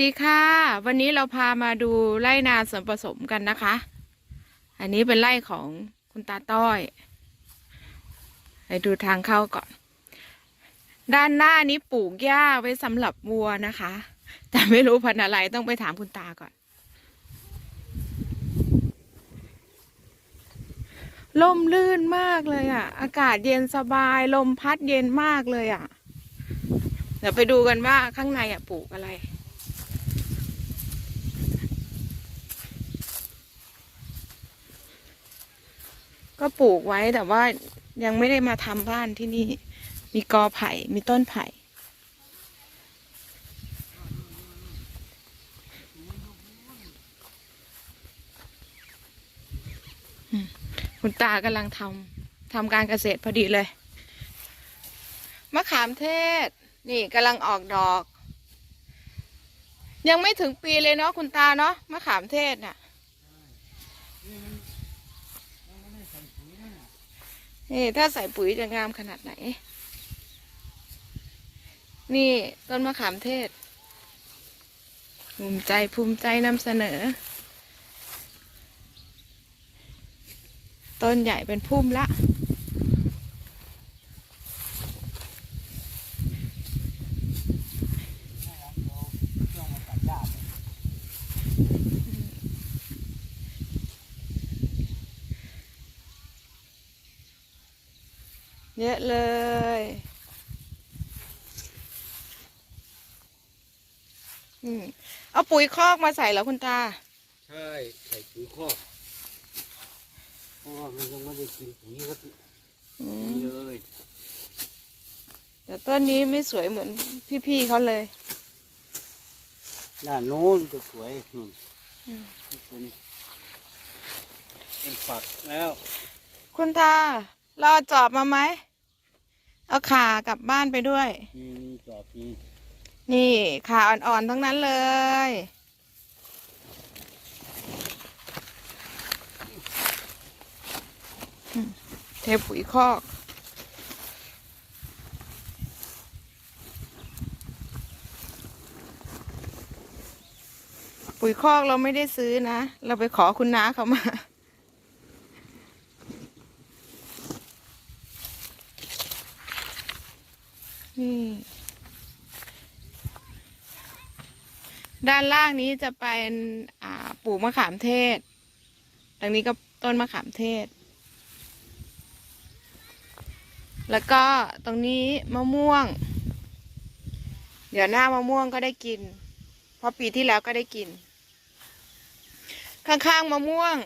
ดีค่ะ วันนี้เราพามาดูไร่นาส่วนผสมกันนะคะ อันนี้เป็นไร่ของคุณตาต้อย ไปดูทางเข้าก่อน ด้านหน้านี้ปลูกหญ้าไว้สำหรับวัวนะคะ แต่ไม่รู้พันธุ์อะไรต้องไปถามคุณตาก่อน ลมลื่นมากเลยอะ อากาศเย็นสบายลมพัดเย็นมากเลยอะ เดี๋ยวไปดูกันว่าข้างในอะปลูกอะไร ปลูกไว้แต่ว่ายังไม่ได้มาทำบ้านที่นี่ มีกอไผ่ มีต้นไผ่ คุณตากำลังทำทำการเกษตรพอดีเลย มะขามเทศ นี่กำลังออกดอก ยังไม่ถึงปีเลยเนาะคุณตาเนาะมะขามเทศน่ะ นี่ถ้าใส่ปุ๋ยจะงามขนาดไหน นี่ต้นมะขามเทศ ภูมิใจภูมิใจนำเสนอ ต้นใหญ่เป็นพุ่มละ เยอะเลย อืมเอา ปุ๋ยคอกมาใส่แล้วคุณตา ใช่ใส่ปุ๋ยคอกเพราะว่ามันยังไม่ได้กินปุ๋ยครับอืนี่มเลยแต่ต้นนี้ไม่สวยเหมือนพี่ๆเขาเลยด้านโน้นก็สวยนู่นอืมเป็นเป็นฝักแล้ว คุณตาเราเอาจอบมาไหมเอาขากลับบ้านไปด้วยมีมีจอบมี นี่ขาอ่อนๆ ทั้งนั้นเลย เทปุ๋ยคอกปุ๋ยคอกเราไม่ได้ซื้อนะ เราไปขอคุณน้าเขามา นี่ ด้านล่างนี้จะเป็นปลูกมะขามเทศตรงนี้ก็ต้นมะขามเทศ แล้วก็ตรงนี้มะม่วง เดี๋ยวหน้ามะม่วงก็ได้กิน เพราะปีที่แล้วก็ได้กิน ข้างๆมะม่วง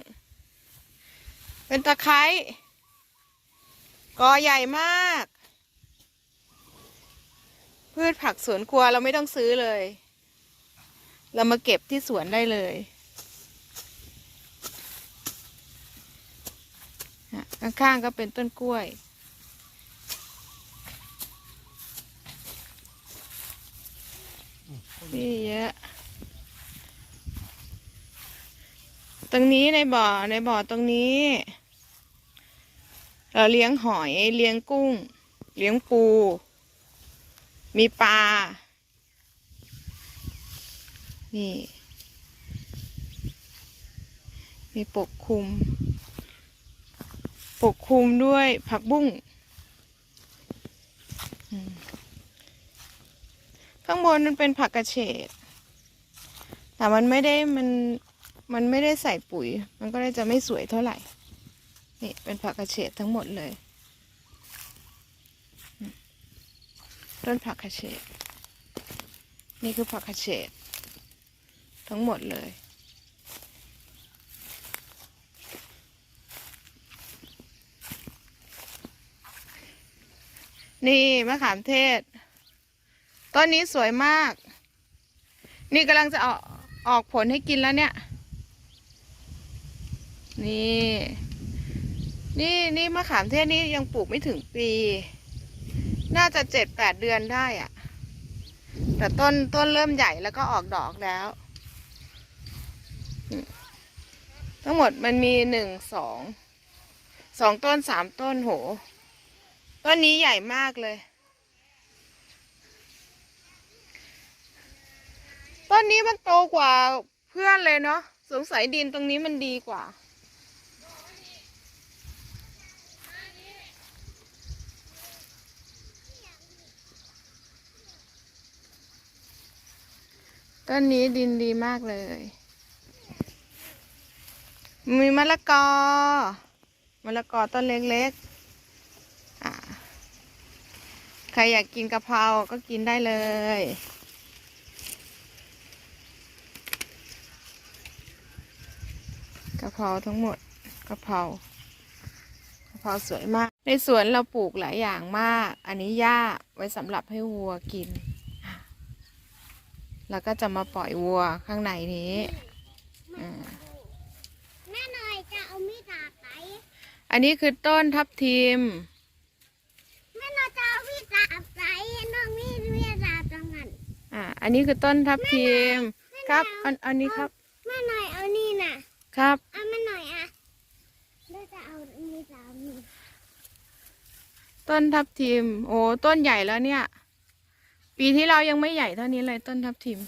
เป็นตะไคร้กอใหญ่มาก พืชผักสวนครัวเราไม่ต้องซื้อเลย เรามาเก็บที่สวนได้เลยอะข้างๆก็เป็นต้นกล้วย นี่เยอะ ตรงนี้ในบ่อในบ่อตรงนี้ เราเลี้ยงหอยเลี้ยงกุ้ง เลี้ยงปู มีปลา นี่ มีปกคลุม ปกคลุมด้วยผักบุ้งข้างบนมันเป็นผักกระเฉด แต่มันไม่ได้มันมันไม่ได้ใส่ปุ๋ย มันก็เลยจะไม่สวยเท่าไหร่ นี่เป็นผักกระเฉดทั้งหมดเลย ต้นผักกระเฉด นี่คือผักกระเฉด ทั้งหมดเลย นี่มะขามเทศ ต้นนี้สวยมาก นี่กำลังจะออกออกผลให้กินแล้วเนี่ย นี่ นี่นี่มะขามเทศนี่ยังปลูกไม่ถึงปี น่าจะเจ็ดแปดเดือนได้อะแต่ต้นต้นเริ่มใหญ่แล้วก็ออกดอกแล้วอืม ทั้งหมดมันมีหนึ่งสองสองต้นสามต้นโหต้นนี้ใหญ่มากเลย ต้นนี้มันโตกว่าเพื่อนเลยเนาะสงสัยดินตรงนี้มันดีกว่าต้นนี้ดินดีมากเลย มีมะละกอ มะละกอต้นเล็กๆ ใครอยากกินกะเพราก็กินได้เลย กะเพราทั้งหมด กะเพรากะเพราสวยมาก ในสวนเราปลูกหลายอย่างมาก อันนี้หญ้าไว้สำหรับให้วัวกิน แล้วก็จะมาปล่อยวัวข้างในนี้อ่า แม่หน่อยจะเอามีดดาบไหน อันนี้คือต้นทับทิมแม่หน่อยจะเอามีดดาบไหนน้องมีดมีดดาบตรงนั้นอ่าอันนี้คือต้นทับทิมครับ อันอันนี้ครับแม่หน่อยเอานี่น่ะครับเอาแม่หน่อยอะเราจะเอามีดดาบนี่ต้นทับทิม โอ้ต้นใหญ่แล้วเนี่ย ปีที่เรายังไม่ใหญ่เท่านี้เลยต้นทับทิม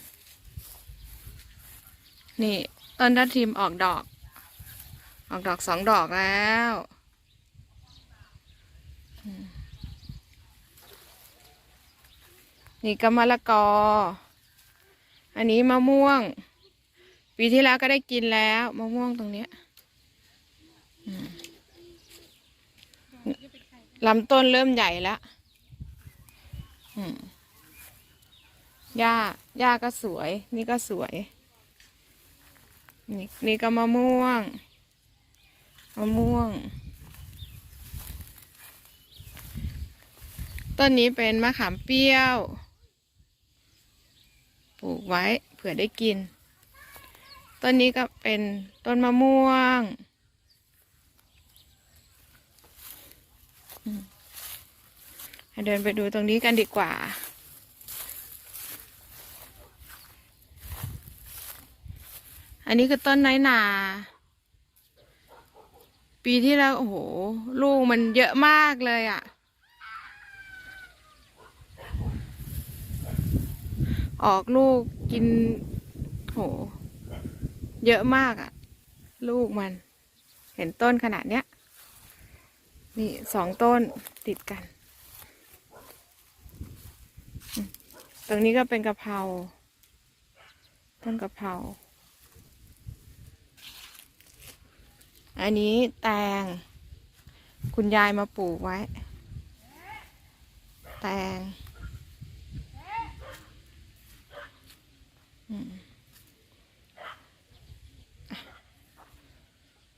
นี่ ต้นทับทิมออกดอก ออกดอกสองดอกแล้วอืม นี่ก็มะละกอ อันนี้มะม่วง ปีที่แล้วก็ได้กินแล้วมะม่วงตรงเนี้ยลำต้นเริ่มใหญ่แล้วหญ้าหญ้าก็สวย นี่ก็สวย นี่นี่ก็มะม่วง มะม่วง ต้นนี้เป็นมะขามเปรี้ยว ลูกไว้เผื่อได้กิน ต้นนี้ก็เป็นต้นมะม่วงให้เดินไปดูตรงนี้กันดีกว่า อันนี้คือต้นน้อยนาปีที่แล้วโอ้โห ลูกมันเยอะมากเลยอะ่ะ ออกลูกกิน โห เยอะมากอะ่ะ ลูกมัน เห็นต้นขนาดเนี้ย นี่สองต้นติดกัน ตรงนี้ก็เป็นกะเพราต้นกะเพราอันนี้แตง คุณยายมาปลูกไว้ แตงอืมอะ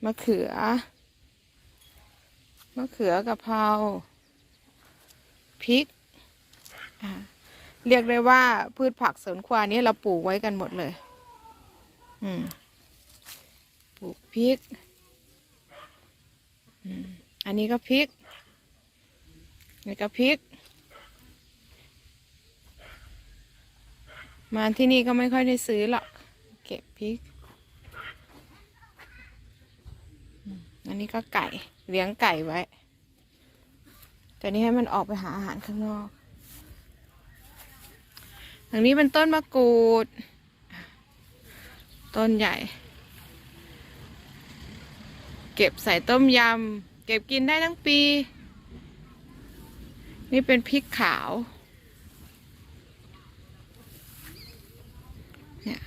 มะเขือ มะเขือกะเพราพริก เรียกได้ว่าพืชผักสวนครัวนี้เราปลูกไว้กันหมดเลย อืม ปลูกพริก อืม อันนี้ก็พริก นี่ก็พริก มาที่นี่ก็ไม่ค่อยได้ซื้อหรอก เก็บพริก อันนี้ก็ไก่เลี้ยงไก่ไว้ แต่นี่ให้มันออกไปหาอาหารข้างนอกทางนี้เป็นต้นมะกรูด ต้นใหญ่ เก็บใส่ต้มยำ เก็บกินได้ทั้งปี นี่เป็นพริกขาวเนี่ย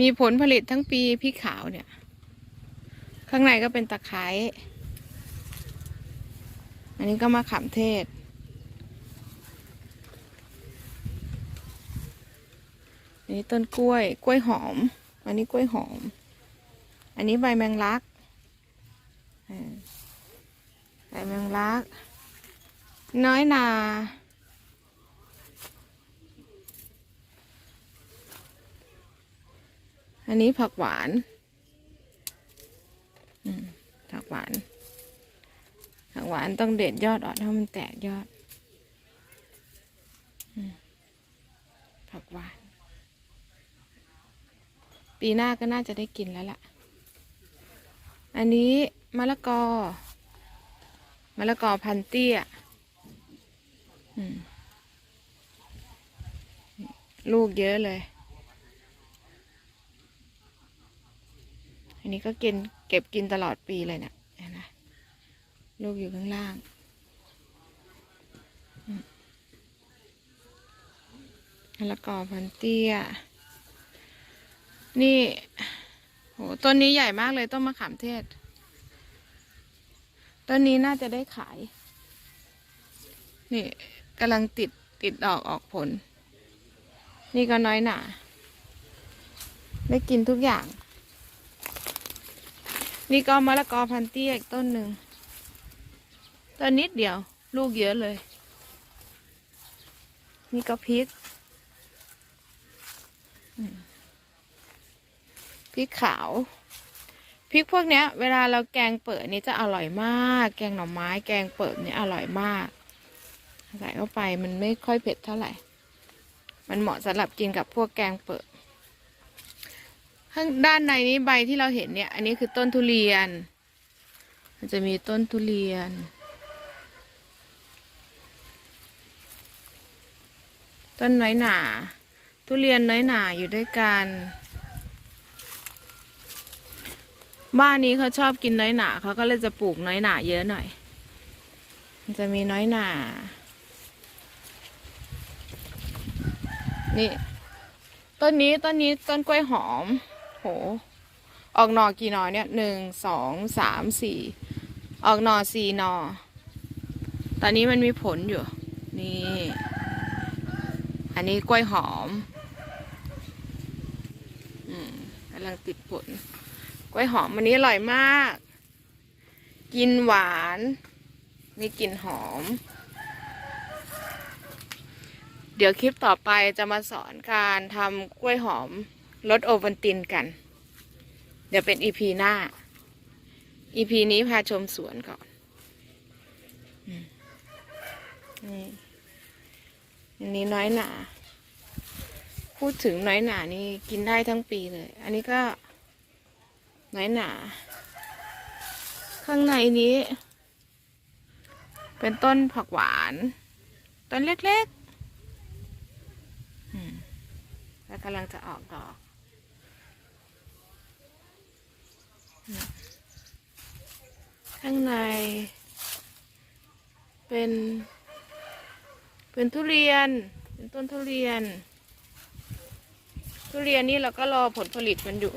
มีผลผลิตทั้งปีพริกขาวเนี่ย ข้างในก็เป็นตะไคร้อันนี้ก็มะขามเทศ อันนี้ต้นกล้วย กล้วยหอม อันนี้กล้วยหอม อันนี้ใบแมงลักใบแมงลัก น้อยนา อันนี้ผักหวาน ผักหวานผักหวานต้องเด็ดยอดออกให้มันแตกยอดผักหวาน ปีหน้าก็น่าจะได้กินแล้วล่ะ อันนี้มะละกอมะละกอพันเตี้ยลูกเยอะเลย อันนี้ก็กิน เก็บกินตลอดปีเลยเนะเห็นไหมลูกอยู่ข้างล่างอืมมะละกอพันเตี้ย นี่โหต้นนี้ใหญ่มากเลยต้นมะขามเทศ ต้นนี้น่าจะได้ขาย นี่กำลังติดติดดอกออกผล นี่ก็น้อยหนา ได้กินทุกอย่าง นี่ก็มะละกอพันเตี้ยอีกต้นหนึ่งต้นนิดเดียว ลูกเยอะเลย นี่ก็พริกพริกขาวพริกพวกเนี้ย เวลาเราแกงเปิดนี่จะอร่อยมาก แกงหน่อไม้ แกงเปิดนี่อร่อยมากใส่เข้าไปมันไม่ค่อยเผ็ดเท่าไหร่ มันเหมาะสำหรับกินกับพวกแกงเปิด ข้างด้านในนี้ใบที่เราเห็นเนี่ย อันนี้คือต้นทุเรียน มันจะมีต้นทุเรียน ต้นน้อยหนา ทุเรียนน้อยหนาอยู่ด้วยกัน บ้านนี้เขาชอบกินน้อยหนาเขาก็เลยจะปลูกน้อยหนาเยอะหน่อย มันจะมีน้อยหนา นี่ต้นนี้ต้นนี้ต้นกล้วยหอม ห ออกหนอกี่หนอเนี่ยหนึ่งสองสามสี่ออกหนอสี่หนอ ตอนนี้มันมีผลอยู่ นี่ อันนี้กล้วยหอมอืมกำลังติดผล กล้วยหอมอันนี้อร่อยมาก กินหวาน มีกลิ่นหอม เดี๋ยวคลิปต่อไปจะมาสอนการทำกล้วยหอม ลดโอวัลตินกัน เดี๋ยวเป็นอีพีหน้าอีพีนี้พาชมสวนก่อนนี่อันนี้น้อยหนา พูดถึงน้อยหนานี่กินได้ทั้งปีเลย อันนี้ก็น้อยหนา ข้างในนี้ เป็นต้นผักหวาน ต้นเล็กๆแล้วกำลังจะออกดอกอืม ข้างใน เป็น เป็นทุเรียน เป็นต้นทุเรียน ทุเรียนนี่เราก็รอผลผลิตมันอยู่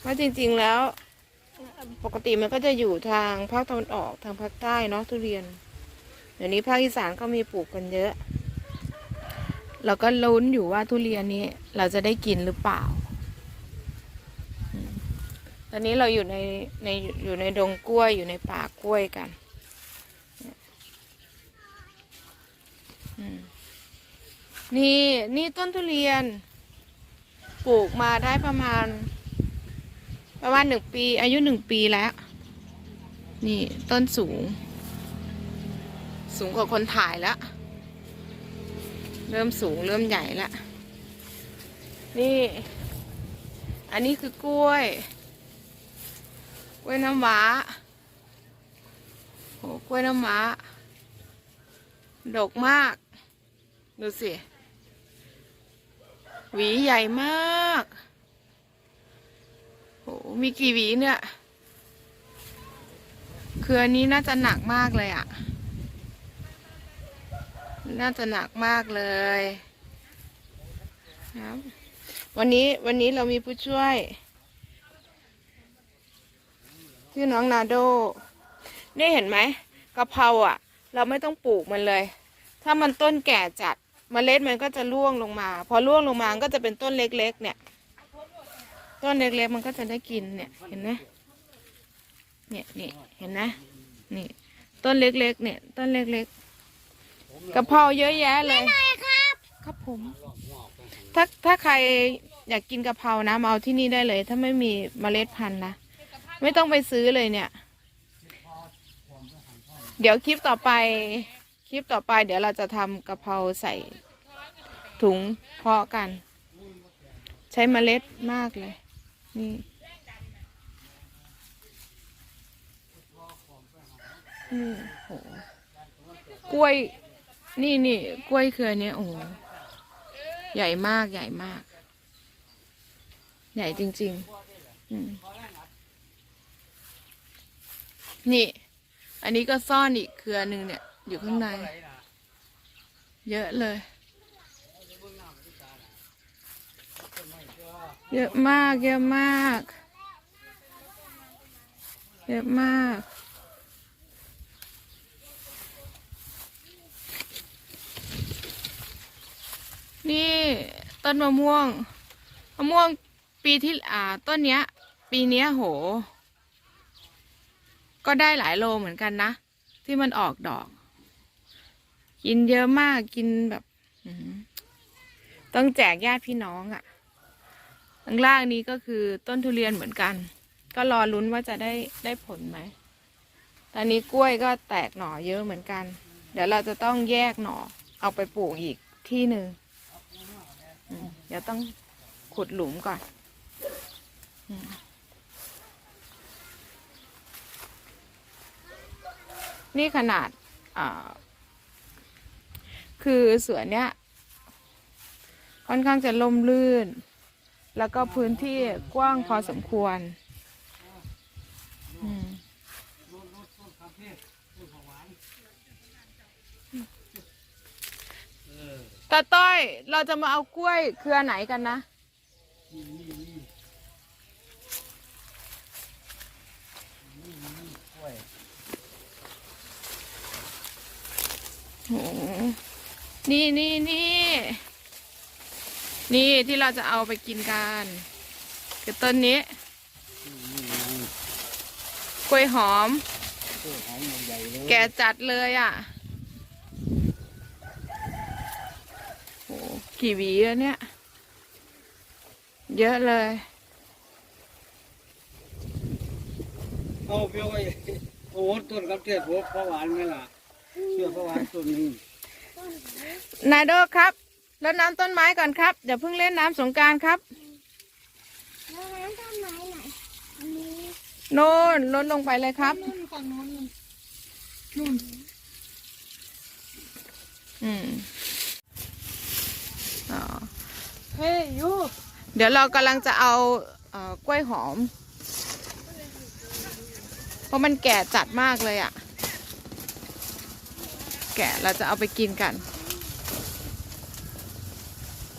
เพราะจริงๆแล้ว ปกติมันก็จะอยู่ทางภาคตะวันออกทางภาคใต้เนาะทุเรียน เดี๋ยวนี้ภาคอีสานก็มีปลูกกันเยอะ เราก็ลุ้นอยู่ว่าทุเรียนนี้เราจะได้กินหรือเปล่า ตอนนี้เราอยู่ในในอยู่ในดงกล้วยอยู่ในป่ากล้วยกันนี่นี่ต้นทุเรียน ปลูกมาได้ประมาณ ประมาณหนึ่งปี อายุหนึ่งปีแล้ว นี่ต้นสูง สูงกว่าคนถ่ายแล้ว เริ่มสูงเริ่มใหญ่แล้ว นี่ อันนี้คือกล้วย ล้วยน้ำว้าโหกล้วยน้ำว้าดกมาก ดูสิ หวีใหญ่มากโหมีกี่หวีเนี่ยคืออันนี้น่าจะหนักมากเลยอะ่ะ น่าจะหนักมากเลยครับวันนี้วันนี้เรามีผู้ช่วย ชื่อน้องนาโด นี่เห็นไหมกะเพราอะ เราไม่ต้องปลูกมันเลย ถ้ามันต้นแก่จัดเมล็ดมันก็จะร่วงลงมา พอร่วงลงมามันก็จะเป็นต้นเล็กๆ เนี่ย ต้นเล็กๆ มันก็จะได้กินเนี่ย เห็นไหมเนี่ยนี่เห็นไหมนี่ ต้นเล็กๆ เนี่ย ต้นเล็กๆกะเพราเยอะแยะเลยหน่อยครับครับผม ถ้าถ้าใครอยากกินกะเพรานะมาเอาที่นี่ได้เลย ถ้าไม่มีเมล็ดพันธุ์นะ ไม่ต้องไปซื้อเลยเนี่ย เดี๋ยวคลิปต่อไป คลิปต่อไป เดี๋ยวเราจะทำกะเพราใส่ถุงเพาะกัน ใช้เมล็ดมากเลย นี่นี่โหกล้วย นี่นี่กล้วยเครือเนี้ยโอ้โหใหญ่มากใหญ่มาก ใหญ่จริง ๆ อืม นี่ อันนี้ก็ซ่อนอีกเครือหนึ่งเนี่ย อยู่ข้างใน เยอะเลย เยอะมาก เยอะมาก เยอะมาก นี่ต้นมะม่วง มะม่วงปีที่อ่าต้นเนี้ย ปีเนี้ยโห ก็ได้หลายโลเหมือนกันนะ ที่มันออกดอก กินเยอะมากกินแบบต้องแจกญาติพี่น้องอะ่ะข้างล่างนี้ก็คือต้นทุเรียนเหมือนกัน ก็รอลุ้นว่าจะได้ได้ผลไหมตอนนี้กล้วยก็แตกหน่อเยอะเหมือนกัน เดี๋ยวเราจะต้องแยกหน่อเอาไปปลูกอีกที่หนึ่งอืมเดี๋ยวต้องขุดหลุมก่อนอืม นี่ขนาดคือสวนเนี้ยค่อนข้างจะล่มลื่น แล้วก็พื้นที่กว้างพอสมควร ตาต้อยเราจะมาเอากล้วยเครือไหนกันนะ โห นี่นี่นี่นี่ที่เราจะเอาไปกินกันคือต้นนี้กล้วยหอมตัวหอมใหญ่เลยแกจัดเลยอะโหกี่หวีแล้วเนี่ย เยอะเลยเอาเปรี้ยวไอ้โอ้โหต้นกับเทศหัวพระหวานไหมล่ะเชื่อพระหวานต้นหนึง นายโดครับรดน้ำต้นไม้ก่อนครับอย่าเพิ่งเล่นน้ำสงกรารครับแล้วน้ำต้นไม้ไหนอันนี้โน่นลดลงไปเลยครับนู่นฝั่งโน้นนู่นอืมอ๋อเฮ้ยยูเดี๋ยวเรากำลังจะเอาเอ่อกล้วยหอม เพราะมันแก่จัดมากเลยอะ่ะ แก่เราจะเอาไปกินกัน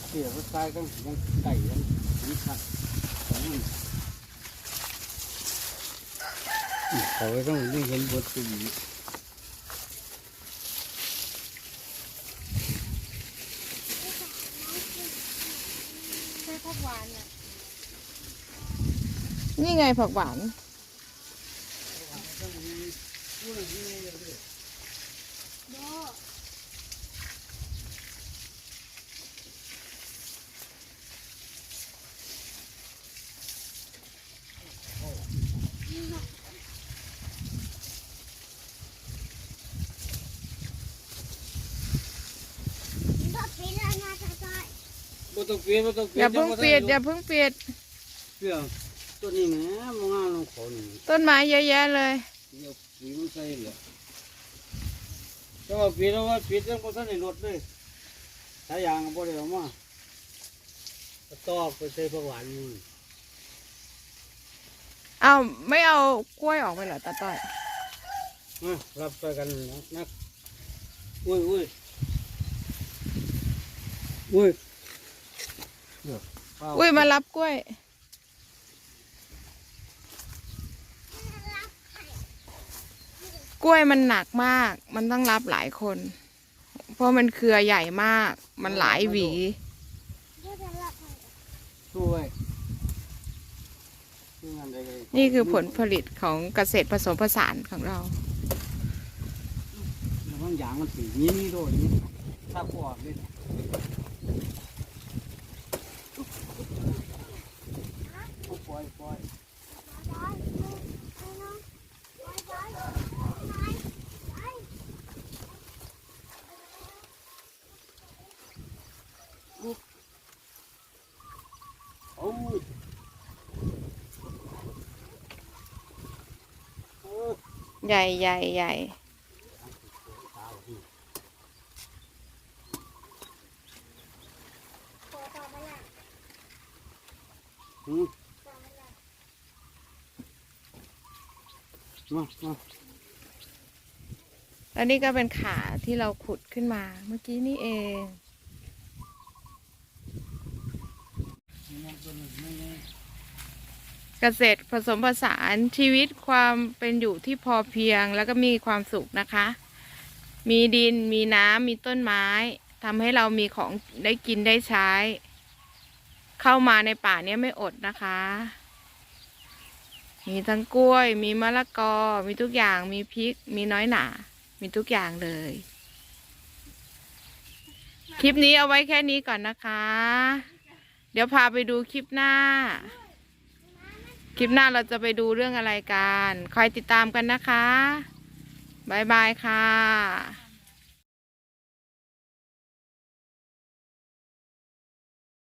เสียพระตายกันยังไก่ยังสีสัตว์ของมันเขาไว้ต้องได้เห็นบทสีใช่ผักหวานอะนี่ไงผักหวาน โบ ก็ปีแล้วนะตาต้อย บ่ ต้องเปลี่ยนบ่ต้องเปลี่อยนย่าเพิ่งเปียดอย่าเพิ่งเปียดเปลี่ยนตัวนี้แหมมองงานลงเขานี่ต้นไม้เยอะแยะเลยเดี๋ยวปีมันใส่เหลือแต่ว่าปีแล้วว่าปียังบ่ทันได้ลดเลยสายยางก็บ่ได้เออกมาก็ตอกไปใส่ผักหวานนี่เอาไม่เอากล้วยออกไปเหรอตาต้อยมารับไปกันนะนักอุ้ยอุ้ยอุ้ยเดี๋ยวเปล่ อุ้ยมารับกล้วย กล้วยมันหนักมาก มันต้องรับหลายคน เพราะมันเครือใหญ่มาก มันหลายหวีก็จะรับให้ช่วยช่วยงานได้เลยนี่คือผลผลิตของเกษตรผสมผสานของเราบางอย่างมันสีนี้นี่โดนนี่ถ้าปอดเลยปล่อยปล่อย ร้อยไปน้องร้อยร้อยร้อยร้อย โอ้ยโอ้ยใหญ่ใหญ่ใหญ่คหืมมามาแล้วนี่ก็เป็นขาที่เราขุดขึ้นมาเมื่อกี้นี่เอง เกษตรผสมผสานชีวิตความเป็นอยู่ที่พอเพียงแล้วก็มีความสุขนะคะ มีดินมีน้ำมีต้นไม้ทำให้เรามีของได้กินได้ใช้ เข้ามาในป่าเนี้ยไม่อดนะคะ มีทั้งกล้วย มีมะละกอ มีทุกอย่างมีพริก มีน้อยหนา มีทุกอย่างเลย คลิปนี้เอาไว้แค่นี้ก่อนนะคะ เดี๋ยวพาไปดูคลิปหน้า คลิปหน้าเราจะไปดูเรื่องอะไรกัน คอยติดตามกันนะคะ บ๊ายบายค่ะ